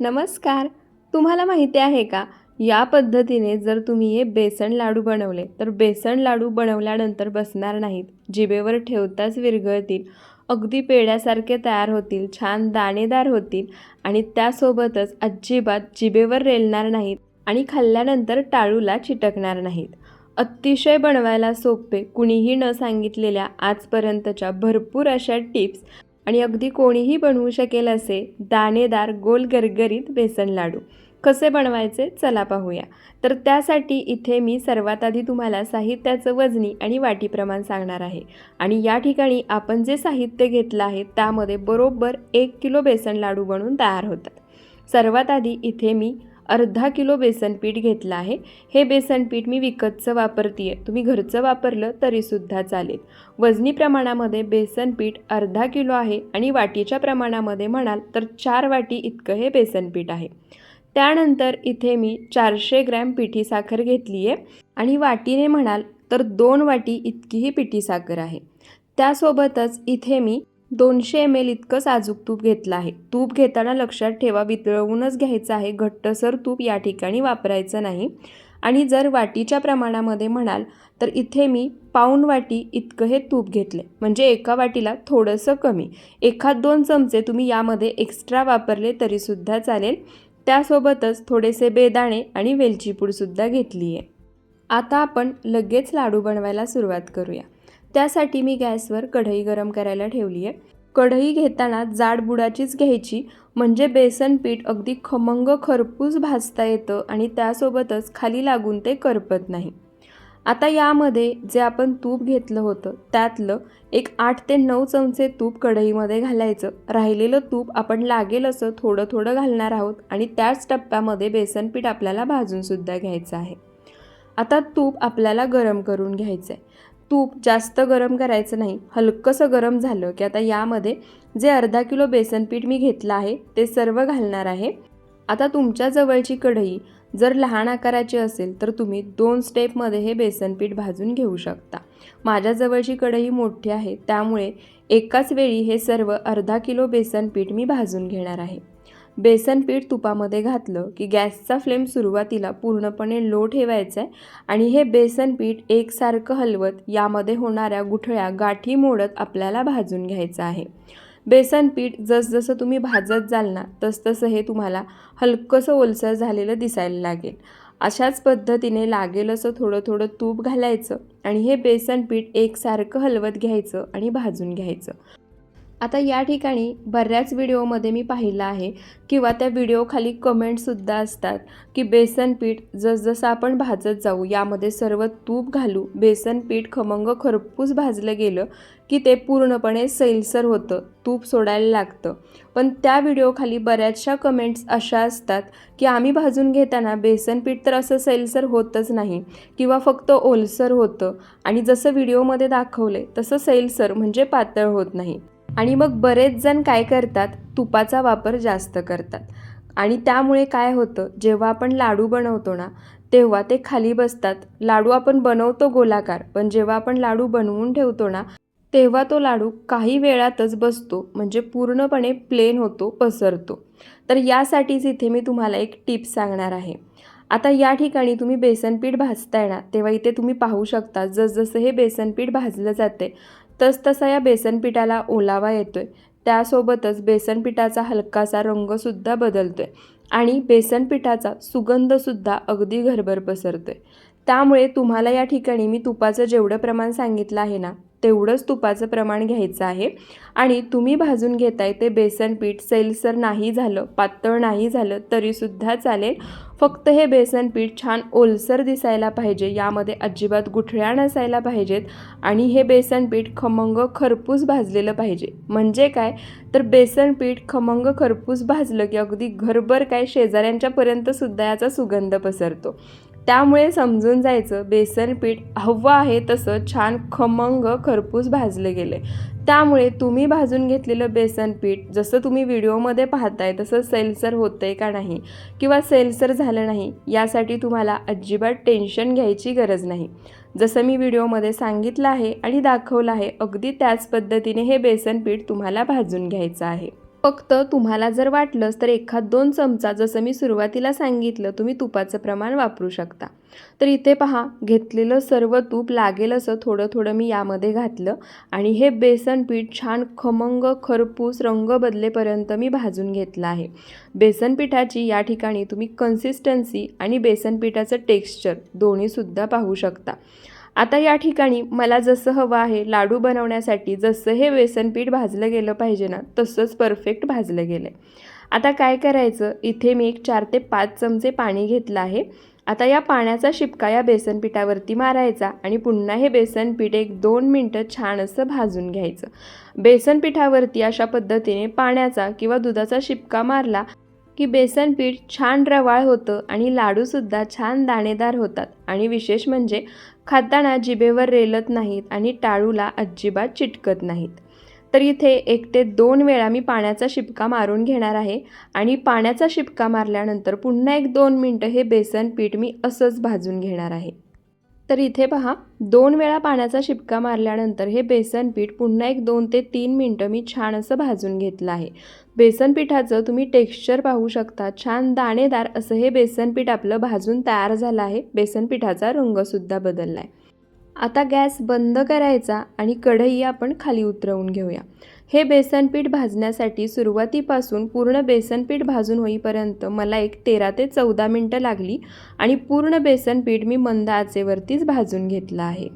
नमस्कार. तुम्हाला माहिती आहे का? या पद्धतीने जर तुम्ही हे बेसन लाडू बनवले तर बेसन लाडू बनवल्यानंतर बसणार नाहीत. जिबेवर ठेवताच विरघळतील. अगदी पेड्यासारखे तयार होतील छान दाणेदार होतील आणि त्यासोबतच अजिबात जिबेवर रेलणार नाहीत आणि खाल्ल्यानंतर टाळूला चिटकणार नाहीत. अतिशय बनवायला सोपे कुणीही न सांगितलेल्या आजपर्यंतच्या भरपूर अशा टिप्स आणि अगदी कोणीही बनवू शकेल असे दाणेदार गोल गरगरीत बेसन लाडू. कसे बनवायचे? चला पाहूया. तर त्यासाठी इथे मी सर्वात आधी तुम्हाला साहित्याचं वजनी आणि वाटी प्रमाण सांगणार आहे. आणि या ठिकाणी आपण जे साहित्य घेतलं आहे त्यामध्ये बरोबर एक किलो बेसन लाडू बनवून तयार होतात. सर्वात आधी इथे मी अर्धा किलो बेसन पीठ घेतलं आहे. हे बेसन पीठ मी विकतचं वापरते आहे तुम्ही घरचं वापरलं तरीसुद्धा चालेल. वजनी प्रमाणामध्ये बेसन पीठ अर्धा किलो आहे आणि वाटीच्या प्रमाणामध्ये म्हणाल तर चार वाटी इतकं हे बेसन पीठ आहे. त्यानंतर इथे मी चारशे ग्रॅम पिठी साखर घेतली आहे आणि वाटीने म्हणाल तर दोन वाटी इतकीही पिठी साखर आहे. त्यासोबतच इथे मी दोनशे एम एल इतकं साजूक तूप घेतलं आहे. तूप घेताना लक्षात ठेवा वितळवूनच घ्यायचं आहे. घट्टसर तूप या ठिकाणी वापरायचं नाही. आणि जर वाटीच्या प्रमाणामध्ये म्हणाल तर इथे मी पाऊण वाटी इतकं हे तूप घेतले. म्हणजे एका वाटीला थोडंसं कमी. एखाद दोन चमचे तुम्ही यामध्ये एक्स्ट्रा वापरले तरीसुद्धा चालेल. त्यासोबतच थोडेसे बेदाणे आणि वेलचीपूडसुद्धा घेतली आहे आता आपण लगेच लाडू बनवायला सुरुवात करूया. त्यासाठी मी गॅसवर कढई गरम करायला ठेवली आहे. कढई घेताना जाड बुडाचीच घ्यायची म्हणजे बेसन पीठ अगदी खमंग खरपूस भाजता येतं आणि त्यासोबतच खाली लागून ते करपत नाही. आता यामध्ये जे आपण तूप घेतलं होतं त्यातलं एक आठ ते नऊ चमचे तूप कढईमध्ये घालायचं. राहिलेलं तूप आपण लागेल असं थोडं थोडं घालणार आहोत आणि त्याच टप्प्यामध्ये बेसन पीठ आपल्याला भाजूनसुद्धा घ्यायचं आहे. आता तूप आपल्याला गरम करून घ्यायचं आहे तूप जास्त गरम करायचं नाही. हलकंसं गरम झालं की आता यामध्ये जे अर्धा किलो बेसन पीठ मी घेतलं आहे ते सर्व घालणार आहे. आता तुमच्या जवळची कढई जर लहान आकाराची असेल तर तुम्ही दोन स्टेपमध्ये हे बेसन पीठ भाजून घेऊ शकता. माझ्या जवळची कढई मोठी आहे त्यामुळे एकाच वेळी हे सर्व अर्धा किलो बेसन पीठ मी भाजून घेणार आहे. बेसन पीठ तुपामध्ये घातलं की गॅसचा फ्लेम सुरुवातीला पूर्णपणे लो ठेवायचा आहे आणि हे बेसन पीठ एकसारखं हलवत यामध्ये होणाऱ्या गुठळ्या गाठी मोडत आपल्याला भाजून घ्यायचं आहे. बेसन पीठ जसजसं तुम्ही भाजत जाल ना तसतसं हे तुम्हाला हलकंसं ओलसर झालेलं दिसायला लागेल. अशाच पद्धतीने लागेल असं थोडं थोडं तूप घालायचं आणि हे बेसन पीठ एकसारखं हलवत घ्यायचं आणि भाजून घ्यायचं. आता या ठिकाणी बऱ्याच व्हिडिओमध्ये मी पाहिलं आहे किंवा त्या व्हिडिओखाली कमेंटसुद्धा असतात की बेसन पीठ जसजसं आपण भाजत जाऊ यामध्ये सर्व तूप घालू बेसन पीठ खमंग खरपूस भाजलं गेलं की ते पूर्णपणे सैलसर होतं तूप सोडायला लागतं. पण त्या व्हिडिओखाली बऱ्याचशा कमेंट्स अशा असतात की आम्ही भाजून घेताना बेसन पीठ तर असं सैलसर होतच नाही किंवा फक्त ओलसर होतं आणि जसं व्हिडिओमध्ये दाखवले तसं सैलसर म्हणजे पातळ होत नाही. आणि मग बरेच जण काय करतात? तुपाचा वापर जास्त करतात. आणि त्यामुळे काय होतं? जेव्हा आपण लाडू बनवतो ना तेव्हा ते खाली बसतात. लाडू आपण बनवतो गोलाकार पण जेव्हा आपण लाडू बनवून ठेवतो ना तेव्हा तो लाडू काही वेळातच बसतो म्हणजे पूर्णपणे प्लेन होतो पसरतो. तर यासाठीच इथे मी तुम्हाला एक टिप सांगणार आहे. आता या ठिकाणी तुम्ही बेसनपीठ भाजताय ना तेव्हा इथे तुम्ही पाहू शकता जसजसं हे बेसनपीठ भाजलं जाते तसतसा या बेसन पिठाला ओलावा येतो आहे त्यासोबतच बेसन पिठाचा हलकासा रंगसुद्धा बदलतो आहे आणि बेसन पिठाचा सुगंधसुद्धा अगदी घरभर पसरतो आहे त्यामुळे तुम्हाला या ठिकाणी मी तुपाचं जेवढं प्रमाण सांगितलं आहे ना तेवढंच तुपाचं प्रमाण घ्यायचं आहे. आणि तुम्ही भाजून घेताय ते बेसन पीठ सैलसर नाही झालं पातळ नाही झालं तरीसुद्धा चालेल. फक्त हे बेसन पीठ छान ओलसर दिसायला पाहिजे यामध्ये अजिबात गुठळ्या नसायला पाहिजेत. आणि हे बेसन पीठ खमंग खरपूस भाजलेलं पाहिजे. म्हणजे काय? तर बेसन पीठ खमंग खरपूस भाजलं की अगदी घरभर काय शेजाऱ्यांच्यापर्यंतसुद्धा याचा सुगंध पसरतो. त्यामुळे समजून जायचं बेसन पीठ हवं आहे तसं छान खमंग खरपूस भाजलं गेले. त्यामुळे तुम्ही भाजून घेतलेलं बेसन पीठ जसं तुम्ही व्हिडिओमध्ये पाहताय तसं सेलसर होतं आहे का नाही किंवा सेलसर झालं नाही यासाठी तुम्हाला अजिबात टेन्शन घ्यायची गरज नाही. जसं मी व्हिडिओमध्ये सांगितलं आहे आणि दाखवलं आहे अगदी त्याच पद्धतीने हे बेसन पीठ तुम्हाला भाजून घ्यायचं आहे. फक्त तुम्हाला जर वाटलंच तर एखाद दोन चमचा जसं मी सुरुवातीला सांगितलं तुम्ही तुपाचं प्रमाण वापरू शकता. तर इथे पहा घेतलेलं सर्व तूप लागेल असं थोडं थोडं मी यामध्ये घातलं आणि हे बेसन पीठ छान खमंग खरपूस रंग बदलेपर्यंत मी भाजून घेतलं आहे. बेसन पिठाची या ठिकाणी तुम्ही कन्सिस्टन्सी आणि बेसन पिठाचं टेक्स्चर दोन्हीसुद्धा पाहू शकता. आता या ठिकाणी मला जसं हवं आहे लाडू बनवण्यासाठी जसं हे बेसनपीठ भाजलं गेलं पाहिजे ना तसंच परफेक्ट भाजलं गेलं आहे आता काय करायचं? इथे मी एक चार ते पाच चमचे पाणी घेतलं आहे. आता या पाण्याचा शिपका या बेसन पिठावरती मारायचा आणि पुन्हा हे बेसन पीठ एक दोन मिनटं छान असं भाजून घ्यायचं. बेसन पिठावरती अशा पद्धतीने पाण्याचा किंवा दुधाचा शिपका मारला की बेसन पीठ छान रवाळ होतं आणि लाडूसुद्धा छान दाणेदार होतात. आणि विशेष म्हणजे खाताना जिभेवर रेलत नाहीत आणि टाळूला अजिबात चिटकत नाहीत. तर इथे एक ते दोन वेळा मी पाण्याचा शिपका मारून घेणार आहे आणि पाण्याचा शिपका मारल्यानंतर पुन्हा एक दोन मिनटं हे बेसन पीठ मी असंच भाजून घेणार आहे. तर इथे पहा दोन वेळा पाण्याचा शिपका मारल्यानंतर हे बेसन पीठ पुन्हा एक दोन ते तीन मिनटं मी छान असं भाजून घेतलं आहे. बेसन पिठाचं तुम्ही टेक्स्चर पाहू शकता छान दाणेदार असं हे बेसन पीठ आपलं भाजून तयार झालं आहे. बेसन पिठाचा रंगसुद्धा बदलला आहे आता गॅस बंद करायचा आणि कढई आपण खाली उतरवून घेऊया. हे बेसन पीठ भाजण्यासाठी सुरुवातीपासून पूर्ण बेसनपीठ भाजून होईपर्यंत मला एक तेरा ते चौदा मिनटं लागली आणि पूर्ण बेसन पीठ मी मंद आचेवरतीच भाजून घेतलं आहे.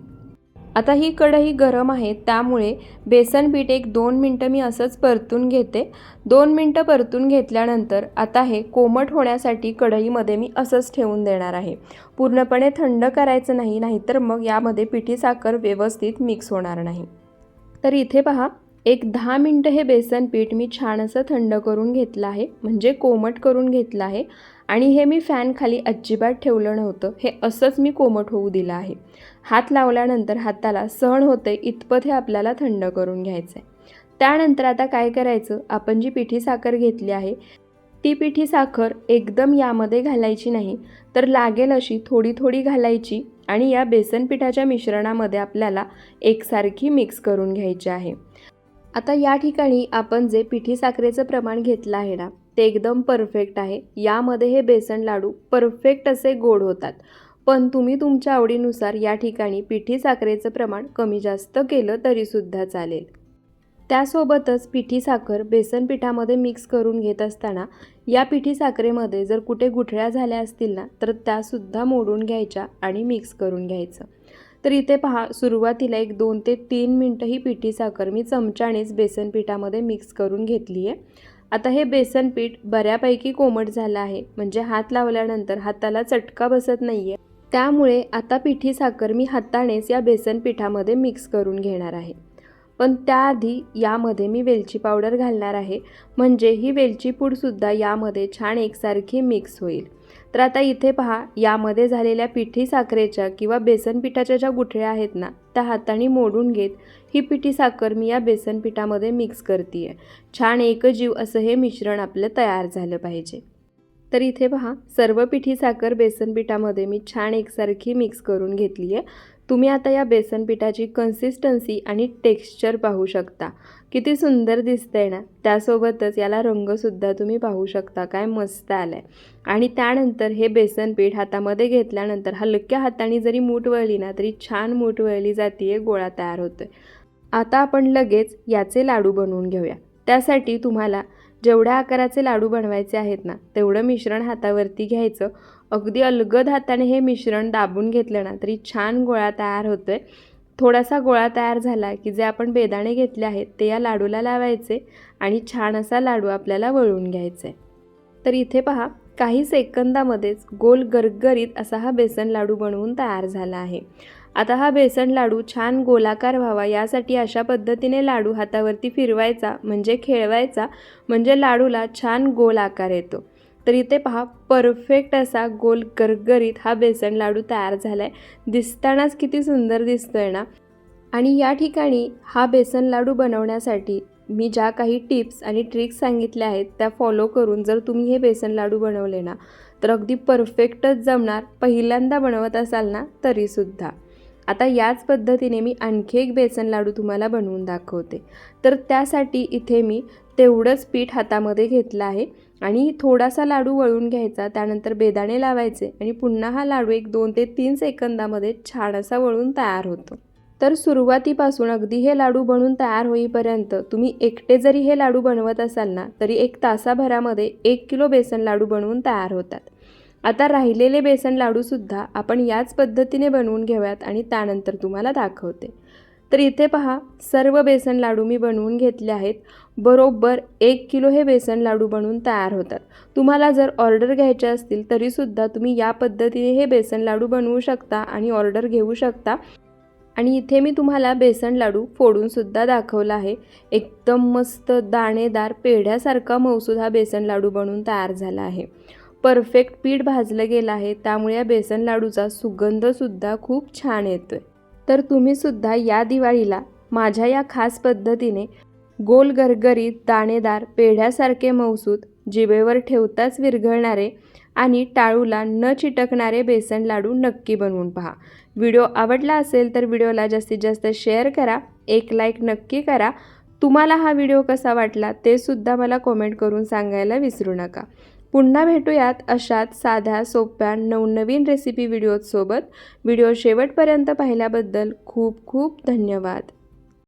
आता ही कढई गरम आहे त्यामुळे बेसन पीठ एक दोन मिनटं मी असंच परतून घेते. दोन मिनटं परतून घेतल्यानंतर आता हे कोमट होण्यासाठी कढईमध्ये मी असंच ठेवून देणार आहे. पूर्णपणे थंड करायचं नाही नाहीतर मग यामध्ये पिठी साखर व्यवस्थित मिक्स होणार नाही. तर इथे पहा एक दहा मिनटं हे बेसन पीठ मी छान असं थंड करून घेतलं आहे म्हणजे कोमट करून घेतलं आहे. आणि हे मी फॅन खाली अजिबात ठेवलं नव्हतं हे असंच मी कोमट होऊ दिलं आहे. हात लावल्यानंतर हाताला सहन होते इतपत हे आपल्याला थंड करून घ्यायचं आहे त्यानंतर आता काय करायचं? आपण जी पिठी साखर घेतली आहे ती पिठी साखर एकदम यामध्ये घालायची नाही तर लागेल अशी थोडी थोडी घालायची आणि या बेसन पिठाच्या मिश्रणामध्ये आपल्याला एकसारखी मिक्स करून घ्यायची आहे. आता या ठिकाणी आपण जे पिठी साखरेचं प्रमाण घेतलं आहे ना ते एकदम परफेक्ट आहे. यामध्ये हे बेसन लाडू परफेक्ट असे गोड होतात. पण तुम्ही तुमच्या आवडीनुसार या ठिकाणी पिठी साखरेचं प्रमाण कमी जास्त केलं तरीसुद्धा चालेल. त्यासोबतच पिठी साखर बेसन पिठामध्ये मिक्स करून घेत असताना या पिठी साखरेमध्ये जर कुठे गुठळ्या झाल्या असतील ना तर त्यासुद्धा मोडून घ्यायच्या आणि मिक्स करून घ्यायचं. तर इथे पहा सुरुवातीला एक दोन ते तीन मिनटं ही पिठी साखर मी चमच्यानेच बेसन पिठामध्ये मिक्स करून घेतली आहे. आता हे बेसन पीठ बऱ्यापैकी कोमट झालं आहे म्हणजे हात लावल्यानंतर हाताला चटका बसत नाही आहे त्यामुळे आता पिठी साखर मी हातानेच या बेसन पिठामध्ये मिक्स करून घेणार आहे. पण त्याआधी यामध्ये मी वेलची पावडर घालणार आहे. म्हणजे ही वेलची पूडसुद्धा यामध्ये छान एकसारखी मिक्स होईल. तर आता इथे पहा यामध्ये झालेल्या पिठी साखरेच्या किंवा बेसन पिठाच्या ज्या गुठळ्या आहेत ना त्या हाताने मोडून घेत ही पिठी साखर मी या बेसन पिठामध्ये मिक्स करते आहे छान एकजीव असं हे मिश्रण आपलं तयार झालं पाहिजे. तर इथे पहा सर्व पिठी साखर बेसन पिठामध्ये मी छान एकसारखी मिक्स करून घेतली आहे. तुम्ही आता या बेसन पिठाची कन्सिस्टन्सी आणि टेक्स्चर पाहू शकता. किती सुंदर दिसतंय ना? त्यासोबतच याला रंगसुद्धा तुम्ही पाहू शकता काय मस्त आला आहे आणि त्यानंतर हे बेसन पीठ हातामध्ये घेतल्यानंतर हलक्या हाताने जरी मूठ वळली ना तरी छान मूठ वळली जाते गोळा तयार होतो आहे आता आपण लगेच याचे लाडू बनवून घेऊया. त्यासाठी तुम्हाला जेवढ्या आकाराचे लाडू बनवायचे आहेत ना तेवढं मिश्रण हातावरती घ्यायचं. अगदी अलगद हाताने हे मिश्रण दाबून घेतलं ना तरी छान गोळा तयार होतो आहे थोडासा गोळा तयार झाला की जे आपण बेदाणे घेतले आहेत ते या लाडूला लावायचे आणि छान असा लाडू आपल्याला वळून घ्यायचा आहे तर इथे पहा काही सेकंदामध्येच गोल गरगरीत असा हा बेसन लाडू बनवून तयार झाला आहे. आता हा बेसन लाडू छान गोलाकार व्हावा यासाठी अशा पद्धतीने लाडू हातावरती फिरवायचा म्हणजे खेळवायचा म्हणजे लाडूला छान गोल आकार येतो. तर इथे पहा परफेक्ट असा गोल गरगरीत हा बेसन लाडू तयार झाला आहे दिसतानाच किती सुंदर दिसतोय ना? आणि या ठिकाणी हा बेसन लाडू बनवण्यासाठी मी ज्या काही टिप्स आणि ट्रिक्स सांगितल्या आहेत त्या फॉलो करून जर तुम्ही हे बेसन लाडू बनवले ना तर अगदी परफेक्टच जमणार. पहिल्यांदा बनवत असाल ना तरीसुद्धा. आता याच पद्धतीने मी आणखी एक बेसन लाडू तुम्हाला बनवून दाखवते. तर त्यासाठी इथे मी तेवढंच पीठ हातामध्ये घेतलं आहे आणि थोडासा लाडू वळून घ्यायचा त्यानंतर बेदाणे लावायचे आणि पुन्हा हा लाडू एक दोन ते तीन सेकंदामध्ये छान असा वळून तयार होतो. तर सुरुवातीपासून अगदी हे लाडू बनवून तयार होईपर्यंत तुम्ही एकटे जरी हे लाडू बनवत असाल ना तरी एक तासाभरामध्ये एक किलो बेसन लाडू बनवून तयार होतात. आता राहिलेले बेसन लाडूसुद्धा आपण याच पद्धतीने बनवून घेऊयात आणि त्यानंतर तुम्हाला दाखवते. तर इथे पहा सर्व बेसन लाडू मी बनवून घेतले आहेत. बरोबर एक किलो हे बेसन लाडू बनवून तयार होतात. तुम्हाला जर ऑर्डर घ्यायचे असतील तरीसुद्धा तुम्ही या पद्धतीने हे बेसन लाडू बनवू शकता आणि ऑर्डर घेऊ शकता. आणि इथे मी तुम्हाला बेसन लाडू फोडूनसुद्धा दाखवला आहे. एकदम मस्त दाणेदार पेढ्यासारखा मौसूद हा बेसन लाडू बनवून तयार झाला आहे. परफेक्ट पीठ भाजलं गेलं आहे त्यामुळे या बेसन लाडूचा सुगंधसुद्धा खूप छान येतो आहे तर तुम्हीसुद्धा या दिवाळीला माझ्या या खास पद्धतीने गोल गरगरीत दाणेदार पेढ्यासारखे मऊसूद जिभेवर ठेवताच विरघळणारे आणि टाळूला न चिटकणारे बेसन लाडू नक्की बनवून पहा. व्हिडिओ आवडला असेल तर व्हिडिओला जास्तीत जास्त शेअर करा एक लाईक नक्की करा. तुम्हाला हा व्हिडिओ कसा वाटला ते सुद्धा मला कॉमेंट करून सांगायला विसरू नका. पुन्हा भेटूयात अशात साध्या सोप्या नवनवीन रेसिपी व्हिडिओजसोबत व्हिडिओ शेवटपर्यंत पाहिल्याबद्दल खूप खूप धन्यवाद.